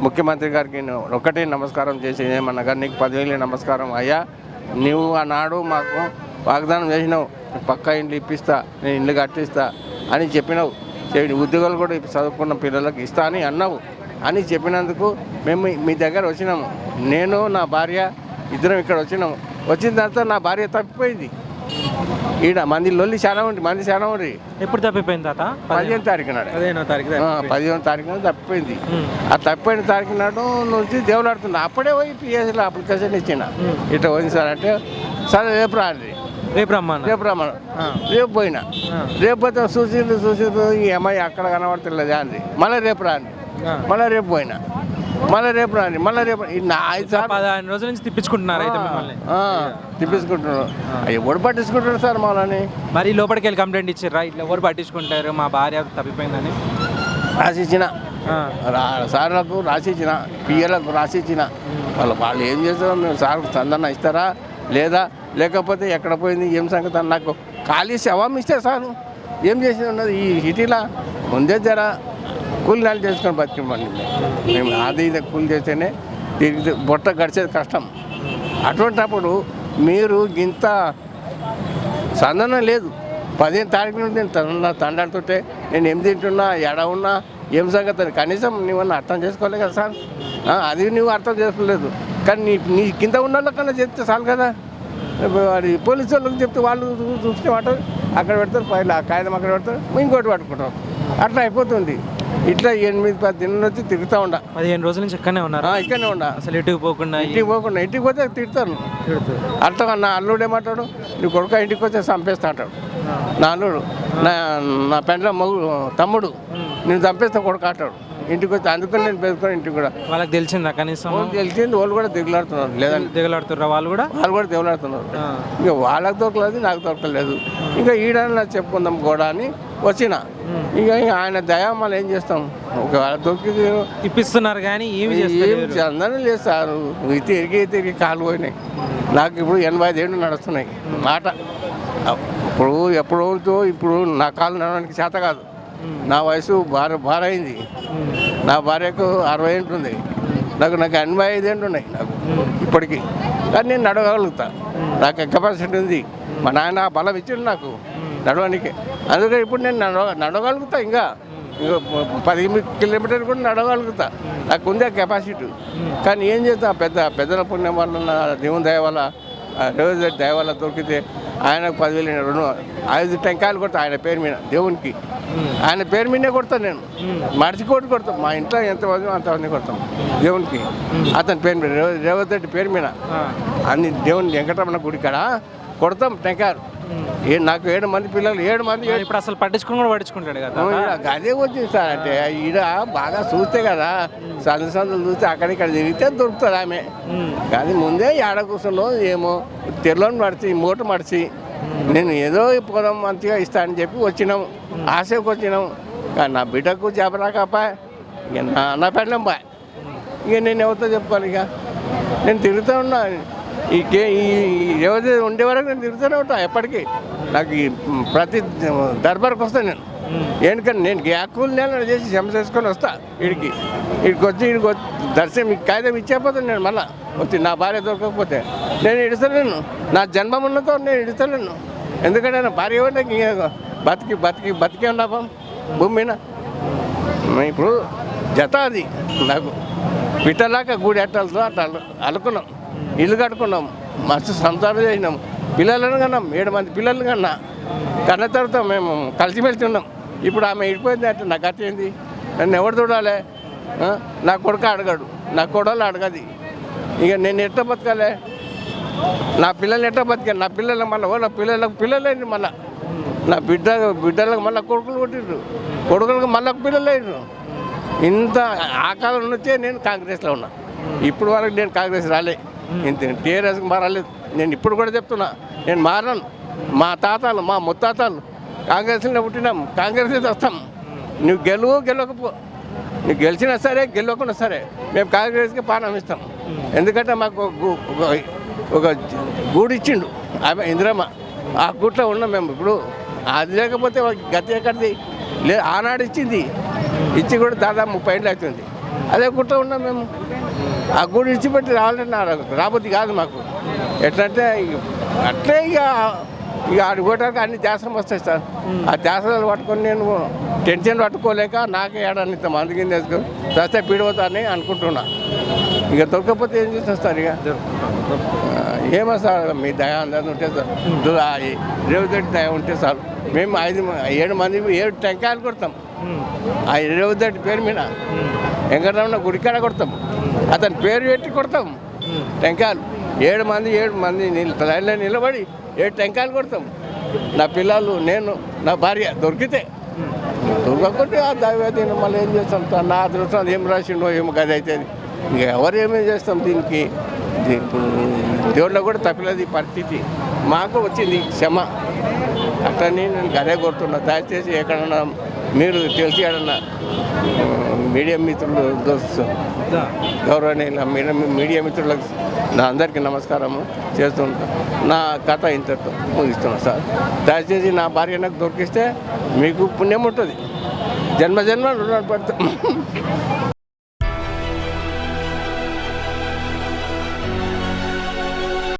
ముఖ్యమంత్రి గారికి ఒకటి నమస్కారం చేసి ఏమన్నా నీకు పదివేలు నమస్కారం అయ్యా. నువ్వు ఆనాడు మాకు వాగ్దానం చేసినావు. పక్కా ఇండ్లు ఇప్పిస్తా నేను ఇండ్లు కట్టిస్తా అని చెప్పినావు. ఉద్యోగాలు కూడా చదువుకున్న పిల్లలకు ఇస్తా అని అన్నావు. అని చెప్పినందుకు మేము మీ దగ్గర వచ్చినాము. నేను నా భార్య ఇద్దరం ఇక్కడ వచ్చినాము. వచ్చిన తర్వాత నా భార్య తప్పిపోయింది. ఈడ మంది లొల్లి చాలా ఉంది మంది చాలా ఉంది ఎప్పుడు తప్పిపోయింది తాత? పదిహేను తారీఖు నాడు. పదిహేనో తారీఖు పదిహేను తారీఖు నాడు తప్పిపోయింది. ఆ తప్పిపోయిన తారీఖు నాడు నుంచి దేవులాడుతుంది అప్పుడే పోయి పిఎస్లో అప్లికేషన్ ఇచ్చిన. ఇట్లా పోయింది సార్ అంటే సరే రేపు రాండి. రేపు రమ్మన్న? రేపు రమ్మను రేపు పోయినా. రేపు పోతే చూసిండ్రు చూసిండ్రు ఈ అమ్మాయి అక్కడ కనబడతలేదు అంది. మళ్ళీ రేపు రాండి మళ్ళీ రేపు పోయినా. మళ్ళీ రేపు రాండి మళ్ళీ రేపు నా పదిహేను రోజుల నుంచి తిప్పించుకుంటున్నారు అయితే మిమ్మల్ని. తిప్పించుకుంటున్నారు. ఎవడు పట్టించుకుంటారు సార్ మళ్ళీ మరి లోపలికి వెళ్ళి కంప్లైంట్ ఇచ్చారా? ఇట్లా ఎవరు పట్టించుకుంటారు? మా భార్య తప్పిపోయిందని. రాసిచ్చిన. ఆ. రా- సార్లకు రాసిచ్చిన పిఎలకు రాసిచ్చిన. వాళ్ళు వాళ్ళు ఏం చేస్తారో మేము సార్కు చందన ఇస్తారా? లేదా? లేకపోతే ఎక్కడ పోయింది? ఏం సంగతి? అని నాకు ఖాళీ శవం ఇస్తే సారు. ఏం చేసి ఉన్నది ఈ సిటీలో ముందే జర కూలినాలు చేసుకొని బతికివ్వండి. మేము అది ఇది కూలి చేస్తేనే తిరిగి బొట్ట గడిచేది కష్టం. అటువంటిప్పుడు మీరు ఇంత సందనం లేదు. పదిహేను తారీఖు నుండి నేను తన తండ్రితోటే నేను ఏం తింటున్నా ఎడ ఉన్నా ఏం సంగతి కనీసం నువ్వన్నా అర్థం చేసుకోలే కదా సార్. అది నువ్వు అర్థం చేసుకోలేదు. కానీ నీ నీ కింద ఉన్న వాళ్ళకన్నా చెప్తే చాలు కదా. వాడి పోలీసు వాళ్ళకి చెప్తే వాళ్ళు చూ- చూసుకునే మాట అక్కడ పెడతారు పైన ఆ కాగితం అక్కడ పెడతారు ఇంకోటి పట్టుకుంటాం అట్లా అయిపోతుంది. ఇట్లా ఎనిమిది పది దినాల నుంచి తిరుగుతూ ఉండ. పదిహేను రోజుల నుంచి ఇక్కడనే ఉన్నారు? ఇక్కడనే ఉండ. అసలు ఎటుకు పోకుండా ఇంటికి పోకుండా ఇంటికి పోతే తిడతాను అట్లా నా అల్లుడు ఏమంటాడు నీ కొడుక ఇంటికి వచ్చి చంపేస్తా అంటాడు. నా అల్లుడు నా నా పెండ్ల మగు తమ్ముడు నేను చంపేస్తా కొడుకు అంటాడు. ఇంటికి వచ్చి అందుకని నేను పెట్టుకొని ఇంటికి కూడా. వాళ్ళకి తెలిసిందా కనీసం? వాళ్ళు తెలిసింది వాళ్ళు కూడా దిగులాడుతున్నారు. లేదండి దిగలాడుతుర్రా వాళ్ళు కూడా? వాళ్ళు కూడా దేవులాడుతున్నారు ఆ. ఇంకా వాళ్ళకి దొరకలేదు నాకు దొరకలేదు. ఇంకా ఈడని చెప్పుకుందాం కూడా అని వచ్చిన. ఇక ఆయన దయా మళ్ళీ ఏం చేస్తాం? ఒకవేళ దొరికి ఇప్పిస్తున్నారు కానీ ఏమి ఏం చేస్తారు చందనం లేదు సార్. తిరిగి తిరిగి కాలు పోయినాయి. నాకు ఇప్పుడు ఎనభై ఐదు ఏళ్ళు నడుస్తున్నాయి. మాట. ఇప్పుడు ఎప్పుడో ఇప్పుడు నా కాలు నడవడానికి చేత కాదు. నా వయసు భార భార అయింది నా భార్యకు అరవై ఏంటి ఉంది నాకు నాకు ఎనభై ఐదు ఏంటి ఉన్నాయి నాకు ఇప్పటికీ. కానీ నేను నడవగలుగుతా. నాకు కెపాసిటీ ఉంది. మా నాయన ఆ బలం ఇచ్చిండు నాకు నడవడానికి. అందుకే ఇప్పుడు నేను నడవ నడవగలుగుతా ఇంకా. ఇంకా పది కిలోమీటర్ కూడా నడవగలుగుతా. నాకు ఉంది ఆ కెపాసిటీ కానీ ఏం చేస్తా పెద్ద పెద్దల పుణ్యం వల్ల నా దేవుని దయ వల్ల రోజు దయ వల్ల దొరికితే ఆయనకు పదివేలు రెండు ఐదు టెంకాయలు కొడతా ఆయన పేరు మీద దేవునికి. ఆయన పేరు మీదే కొడతాను నేను. మడిచి కొట్టి కొడతాం. మా ఇంట్లో ఎంత మంది అంతమంది కొడతాం. దేవునికి. అతని పేరు మీద రేవ- రేవంత్ రెడ్డి పేరు మీద. అన్ని దేవుని వెంకటరమణ గుడి కాడ కొడతాం టెంకాయలు. ఏ నాకు ఏడు మంది పిల్లలు ఏడు మంది ఇప్పుడు అసలు పట్టించుకుని కూడా పట్టించుకుంటాడు కదా అదే వచ్చింది సార్ అంటే ఈడ బాగా చూస్తే కదా సందు సందులు చూస్తే అక్కడిక్కడ తిరిగితే దొరుకుతుంది ఆమె. కానీ ముందే ఏడ కూర్చున్నావు ఏమో తెల్లని మడిచి మూట మడిచి నేను ఏదో పొలం మంచిగా ఇస్తా అని చెప్పి వచ్చినాం ఆశకు వచ్చినాం. కానీ నా బిడ్డకు చెప్పరాకపా ఇక నా నా పెళ్ళం బా ఇక నేను ఎవరితో చెప్పుకోవాలి ఇక? నేను తిరుగుతూ ఉన్నా. ఈ కే ఈ ఎవరి ఉండే వరకు నేను తిరుగుతూనే ఉంటాను ఎప్పటికీ. నాకు ఈ ప్రతి దర్బార్కి వస్తాను నేను. ఎందుకంటే నేను గ్యాకులు నేను చేసి జమ చేసుకొని వస్తా వీడికి. వీడికి వచ్చి వీడికి వచ్చి దర్శనం ఈ కాగితం ఇచ్చేపోతాను నేను మళ్ళా వచ్చి నా భార్య దొరకకపోతే నేను ఇడుస్తలేను నా జన్మం ఉన్నతో నేను ఇడుస్తలేను ఎందుకంటే నా భార్య ఉంటే బతికి బతికి బతికే ఉన్నాపం భూమి మీద ఇప్పుడు జత అది నాకు. పిట్టలాక గూడి అట్టలతో అట్లా అనుకున్నాం ఇల్లు కట్టుకున్నాం. మస్తు సంసారం చేసినాం. పిల్లలను కన్నాం. ఏడు మంది పిల్లలు కన్నా. కన్న తర్వాత మేము కలిసిమెలిసి ఉన్నాం ఇప్పుడు ఆమె ఇడిపోయింది అంటే నాకు గత ఏంది? నన్ను ఎవరు చూడాలి? నా కొడుకు అడగాడు. నా కొడలు అడగది. ఇక నేను ఎట్లా బతకాలి? నా పిల్లలు ఎట్లా బతికాను? నా పిల్లలు మళ్ళీ వాళ్ళ పిల్లలకు పిల్లలేండి మళ్ళీ? నా బిడ్డ బిడ్డలకు మళ్ళీ కొడుకులు కొట్టిండ్రు కొడుకులకు మళ్ళీ పిల్లలు ఇంత ఆ కాలం నుంచే నేను కాంగ్రెస్లో ఉన్నా. ఇప్పుడు వరకు నేను కాంగ్రెస్ రాలే. టీఆర్ఎస్కి మారలేదు. నేను ఇప్పుడు కూడా చెప్తున్నా నేను మారను. మా తాతలు మా ముత్తాతలు కాంగ్రెస్లో పుట్టినాం కాంగ్రెస్ వస్తాం. నువ్వు గెలువు గెలవకపో నువ్వు గెలిచినా సరే గెలవకుండా సరే మేము కాంగ్రెస్కి పానం ఇస్తాం. ఎందుకంటే మాకు ఒక గూడు ఇచ్చిండు ఆమె ఇందిరమ్మ. ఆ గూట్లో ఉన్నాం మేము ఇప్పుడు. అది లేకపోతే గతి ఎక్కడిది? లే ఆనాడు ఇచ్చింది ఇచ్చి కూడా దాదాపు ముప్పై ఏళ్ళు అవుతుంది. అదే కుట్ర ఉన్నాం మేము. ఆ గుడి ఇచ్చిపెట్టి రావాలంటే రాబోద్ది కాదు మాకు. ఎట్లంటే అట్లే ఇక ఇక ఆడి పోటానికి అన్ని ధ్యాసం వస్తాయి సార్. ఆ ధ్యాసాలు పట్టుకొని నేను టెన్షన్ పట్టుకోలేక నాకే ఏడాది ఇంత మంది కింద వేసుకొని చస్తే పీడిపోతానని అనుకుంటున్నా. ఇక దొరకకపోతే ఏం చేస్తారు సార్ ఇక? ఏమో సార్ మీ దయ అందరిది ఉంటే సార్. రేవుదొడ్డి దయ ఉంటే సార్ మేము ఐదు ఏడు మంది ఏడు టెంకాయలు కొడతాం. ఆ రేవుదొడ్డి పేరు మీద. వెంకటరమణ గుడికాడ కొడతాం. అతని పేరు పెట్టి కొడతాం. టెంకాయలు. ఏడు మంది ఏడు మంది లైన్లో నిలబడి ఏడు టెంకాయలు కొడతాం. నా పిల్లలు నేను నా భార్య దొరికితే. దొరకకుంటే ఆ దైవదీన మళ్ళీ ఏం చేస్తాం? నా అదృష్టం ఏం రాసిండో ఏమో గది అయితే ఇంక ఎవరు ఏమేం చేస్తాం దీనికి? దీ- దేవుళ్ళ కూడా తప్పలేదు ఈ పరిస్థితి. మాకు వచ్చింది క్షమ. అట్లని నేను గదే కొడుతున్నా. దయచేసి ఎక్కడన్నా మీరు తెలిసి ఎక్కడన్నా మీడియా మిత్రులు గౌరవనీయుల మీడియా మిత్రులకు నా అందరికీ నమస్కారము చేస్తుంటా నా కథ ఇంతతో ముగిస్తున్నా సార్. దయచేసి నా భార్య నాకు దొరికిస్తే మీకు పుణ్యం ఉంటుంది. జన్మ జన్మ రుణపడతాం